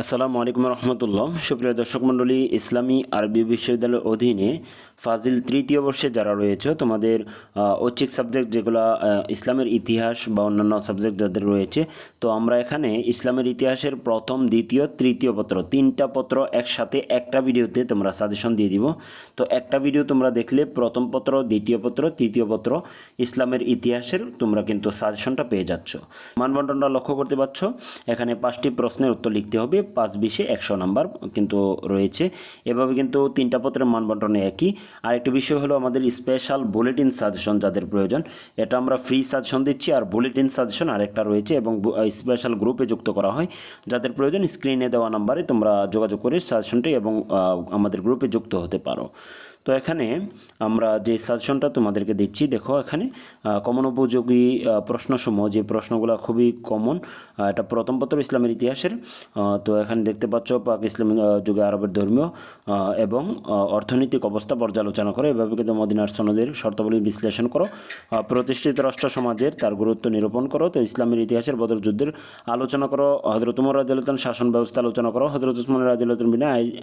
আসসালামু আলাইকুম রহমতুল্লাহ। সুপ্রিয় দর্শক মণ্ডলী ইসলামী আরবি বিশ্ববিদ্যালয়ের অধীনে ফাজিল তৃতীয় বর্ষে যারা রয়েছে, তোমাদের ঐচ্ছিক সাবজেক্ট যেগুলো ইসলামের ইতিহাস বা অন্যান্য সাবজেক্ট যাদের রয়েছে, তো আমরা এখানে ইসলামের ইতিহাসের প্রথম, দ্বিতীয়, তৃতীয় পত্র, তিনটা পত্র একসাথে একটা ভিডিওতে তোমরা সাজেশন দিয়ে দিব। তো একটা ভিডিও তোমরা দেখলে প্রথম পত্র, দ্বিতীয় পত্র, তৃতীয় পত্র, ইসলামের ইতিহাসের তোমরা কিন্তু সাজেশনটা পেয়ে যাচ্ছ। মানবন্টনটা লক্ষ্য করতে পারছ, এখানে পাঁচটি প্রশ্নের উত্তর লিখতে হবে, পাঁচ বিশে একশো নাম্বার কিন্তু রয়েছে। এভাবে কিন্তু তিনটা পত্রের মানবন্টনে একই। আর একটি বিষয় হলো আমাদের স্পেশাল বুলেটিন সাজেশন যাদের প্রয়োজন, এটা আমরা ফ্রি সাজেশন দিচ্ছি আর বুলেটিন সাজেশন আরেকটা রয়েছে এবং স্পেশাল গ্রুপে যুক্ত করা হয়। যাদের প্রয়োজন স্ক্রিনে দেওয়া নাম্বারে তোমরা যোগাযোগ করে সাজেশনটি এবং আমাদের গ্রুপে যুক্ত হতে পারো। তো এখানে আমরা যে সাজেশনটা তোমাদেরকে দিচ্ছি, দেখো এখানে কমন উপযোগী প্রশ্নসমূহ, যে প্রশ্নগুলো খুবই কমন এটা প্রথম পত্র ইসলামের ইতিহাসের তো এখানে দেখতে পাচ্ছ পাক ইসলামী যুগে আরবের ধর্মীয় এবং অর্থনৈতিক অবস্থা পর্যালোচনা করো, এভাবে কিন্তু মদিনার সনদের শর্তাবলী বিশ্লেষণ করো প্রতিষ্ঠিত রাষ্ট্র সমাজের তার গুরুত্ব নিরূপণ করো, তো ইসলামের ইতিহাসের বদর যুদ্ধের আলোচনা করো হজরত উমর রাজিউল্লাহ শাসন ব্যবস্থা আলোচনা করো হজরত উসমান রাজিউল্লাহ বিনা আই-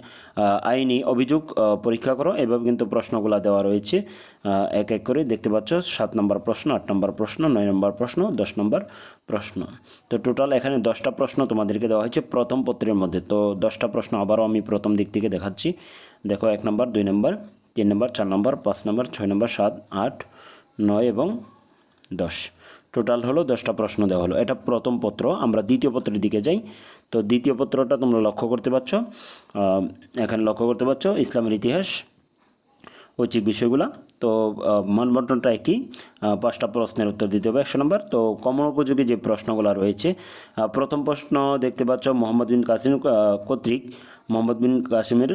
আইনি অভিযোগ পরীক্ষা করো, এভাবে কিন্তু প্রশ্নগুলো দেওয়া রয়েছে। এক এক করে দেখতে পাচ্ছ, সাত নম্বর প্রশ্ন, আট নম্বর প্রশ্ন, নয় নম্বর প্রশ্ন, দশ নম্বর প্রশ্ন। তো টোটাল এখানে দশটা প্রশ্ন তোমাদেরকে দেওয়া হয়েছে প্রথম পত্রের মধ্যে। তো দশটা প্রশ্ন আবারও আমি প্রথম দিক থেকে দেখাচ্ছি। দেখো, এক নম্বর, দুই নম্বর, তিন নম্বর, চার নম্বর, পাঁচ নম্বর, ছয় নম্বর, সাত, আট, নয় এবং দশ। টোটাল হলো দশটা প্রশ্ন দেওয়া হলো। এটা প্রথম পত্র, আমরা দ্বিতীয় পত্রের দিকে যাই। তো দ্বিতীয় পত্রটা তোমরা লক্ষ্য করতে পারছ। এখানে লক্ষ্য করতে পারছ, ইসলামের ইতিহাস ঐচ্ছিক বিষয়গুলো। তো মানবন্টনটা একই। পাঁচটা প্রশ্নের উত্তর দিতে হবে একশো নম্বর। তো, কমন উপযোগী যে প্রশ্নগুলো রয়েছে প্রথম প্রশ্ন দেখতে পাচ্ছ মোহাম্মদ বিন কাসিম কর্তৃক। মোহাম্মদ বিন কাসিমের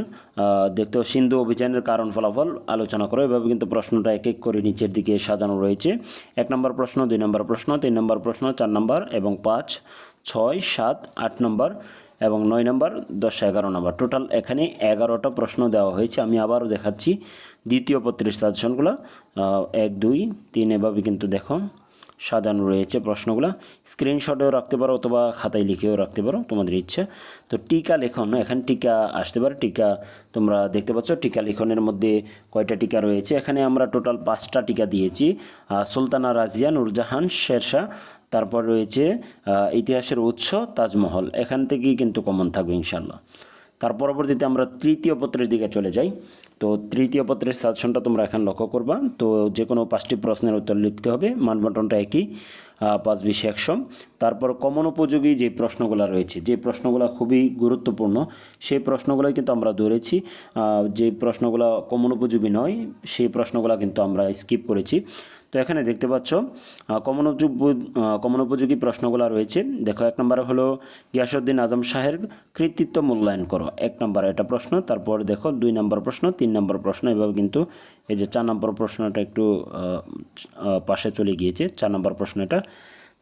দেখতে সিন্ধু অভিযানের কারণ ফলাফল আলোচনা করো। এভাবে কিন্তু প্রশ্নটা এক এক করে নিচের দিকে সাজানো রয়েছে। এক নম্বর প্রশ্ন, দুই নম্বর প্রশ্ন, তিন নম্বর প্রশ্ন, চার নম্বর এবং পাঁচ। ছয়, সাত, আট নম্বর এবং নয় নম্বর, দশ, এগারো নম্বর। টোটাল এখানে এগারোটা প্রশ্ন দেওয়া হয়েছে। আমি আবারও দেখাচ্ছি দ্বিতীয় পত্রের সাজেশনগুলো এক, দুই, তিন এভাবে কিন্তু দেখো। সাজানো রয়েছে প্রশ্নগুলো। স্ক্রিনশটেও রাখতে পারো অথবা খাতায় লিখেও রাখতে পারো, তোমাদের ইচ্ছা। তো টিকা লেখন, এখানে টিকা আসতে পারে। টিকা তোমরা দেখতে পাচ্ছ, টিকা লেখনের মধ্যে কয়টা টিকা রয়েছে? এখানে আমরা টোটাল পাঁচটা টিকা দিয়েছি। সুলতানা রাজিয়া, নূরজাহান, শেরশাহ, তারপর রয়েছে ইতিহাসের উৎস তাজমহল। এখান থেকেই কিন্তু কমন থাকবে ইনশাল্লাহ তার পরবর্তীতে আমরা তৃতীয় পত্রের দিকে চলে যাই। তো তৃতীয় পত্রের সাজেশনটা তোমরা এখন লক্ষ্য করবা। তো যে কোনো পাঁচটি প্রশ্নের উত্তর লিখতে হবে। মানবন্টনটা একই পাঁচ বিশ একশো। তারপর কমন উপযোগী যে প্রশ্নগুলো রয়েছে, যে প্রশ্নগুলো খুবই গুরুত্বপূর্ণ, সেই প্রশ্নগুলোই কিন্তু আমরা ধরেছি। যে প্রশ্নগুলো কমন উপযোগী নয়, সেই প্রশ্নগুলো কিন্তু আমরা স্কিপ করেছি। তো এখানে দেখতে পাচ্ছ কমন কমন উপযোগী প্রশ্নগুলো রয়েছে। দেখো, এক নম্বরে হলো গিয়াসুদ্দিন আজম শাহের কৃতিত্ব মূল্যায়ন করো। এক নম্বর এটা প্রশ্ন, তারপর দেখো দুই নম্বর প্রশ্ন, তিন নম্বর প্রশ্ন, এভাবে কিন্তু এই যে চার নম্বর প্রশ্নটা একটু পাশে চলে গিয়েছে, চার নম্বর প্রশ্ন এটা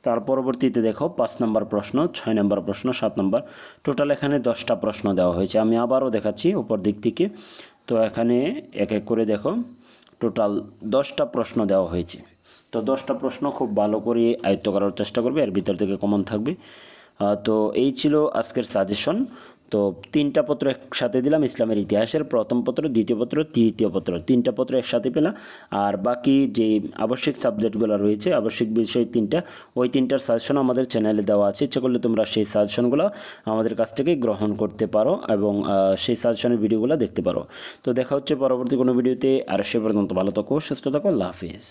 তার পরবর্তীতে দেখো, পাঁচ নম্বর প্রশ্ন, ছয় নম্বর প্রশ্ন, সাত নম্বর। টোটাল এখানে দশটা প্রশ্ন দেওয়া হয়েছে। আমি আবারও দেখাচ্ছি উপর দিক থেকে। তো এখানে এক এক করে দেখো টোটাল দশটা প্রশ্ন দেওয়া হয়েছে। তো দশটা প্রশ্ন খুব ভালো করে আয়ত্ত করার চেষ্টা করবে, এর ভিতর থেকে কমন থাকবে। তো এই ছিল আজকের সাজেশন তো তিনটা পত্র একসাথে দিলাম ইসলামের ইতিহাসের প্রথম পত্র, দ্বিতীয় পত্র, তৃতীয় পত্র। তিনটা পত্র একসাথে পেলাম। আর বাকি যে আবশ্যিক সাবজেক্টগুলো রয়েছে, আবশ্যিক বিষয় তিনটা, ওই তিনটার সাজেশন আমাদের চ্যানেলে দেওয়া আছে। ইচ্ছা করলে তোমরা সেই সাজেশনগুলো আমাদের কাছ থেকে গ্রহণ করতে পারো এবং সেই সাজেশনের ভিডিওগুলো দেখতে পারো। তো দেখা হচ্ছে পরবর্তী কোনো ভিডিওতে, আর সে পর্যন্ত ভালো থাকো, সুস্থ থাকো, আল্লাহ হাফিজ।